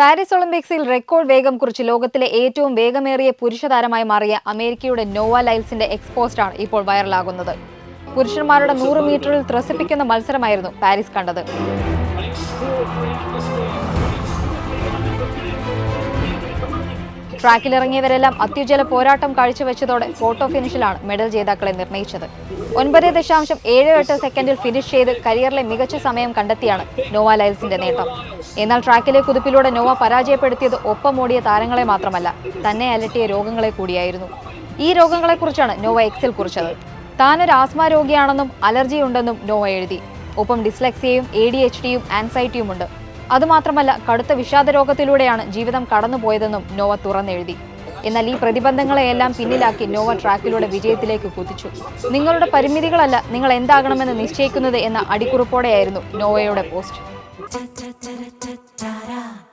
Paris ഒളിമ്പിക്സിൽ record വേഗം കുറിച്ച് ലോകത്തിലെ ഏറ്റവും വേഗമേറിയ പുരുഷ താരമായി മാറിയ അമേരിക്കയുടെ നോവ ലൈൽസിന്റെ എക്സ്പോസ്റ്റാണ് ഇപ്പോൾ വൈറലാകുന്നത്. പുരുഷന്മാരുടെ നൂറ് മീറ്ററിൽ ത്രസിപ്പിക്കുന്ന മത്സരമായിരുന്നു പാരീസ് കണ്ടത്. ട്രാക്കിലിറങ്ങിയവരെല്ലാം അത്യുജ്വല പോരാട്ടം കാഴ്ചവെച്ചതോടെ ഫോട്ടോ ഫിനിഷിലാണ് മെഡൽ ജേതാക്കളെ നിർണയിച്ചത്. ഒൻപത് ദശാംശം ഏഴ് എട്ട് സെക്കൻഡിൽ ഫിനിഷ് ചെയ്ത് കരിയറിലെ മികച്ച സമയം കണ്ടെത്തിയാണ് നോവ ലൈൽസിന്റെ നേട്ടം. എന്നാൽ ട്രാക്കിലെ കുതിപ്പിലൂടെ നോവ പരാജയപ്പെടുത്തിയത് ഒപ്പം ഒപ്പമോടിയ താരങ്ങളെ മാത്രമല്ല തന്നെ അലട്ടിയ രോഗങ്ങളെ കൂടിയായിരുന്നു. ഈ രോഗങ്ങളെക്കുറിച്ചാണ് നോവ എക്സിൽ കുറിച്ചത്. താനൊരു ആസ്മ രോഗിയാണെന്നും അലർജി ഉണ്ടെന്നും നോവ എഴുതി. ഒപ്പം ഡിസ്ലെക്സിയയും എ ഡി എച്ച് ഡിയും ആൻസൈറ്റിയുമുണ്ട് അതുമാത്രമല്ല കടുത്ത വിഷാദ രോഗത്തിലൂടെയാണ് ജീവിതം കടന്നുപോയതെന്നും നോവ തുറന്നെഴുതി. എന്നാൽ ഈ പ്രതിബന്ധങ്ങളെയെല്ലാം പിന്നിലാക്കി നോവ ട്രാക്കിലൂടെ വിജയത്തിലേക്ക് കുതിച്ചു. നിങ്ങളുടെ പരിമിതികളല്ല നിങ്ങൾ എന്താകണമെന്ന് നിശ്ചയിക്കുന്നത് എന്ന അടിക്കുറിപ്പോടെയായിരുന്നു നോവയുടെ പോസ്റ്റ്.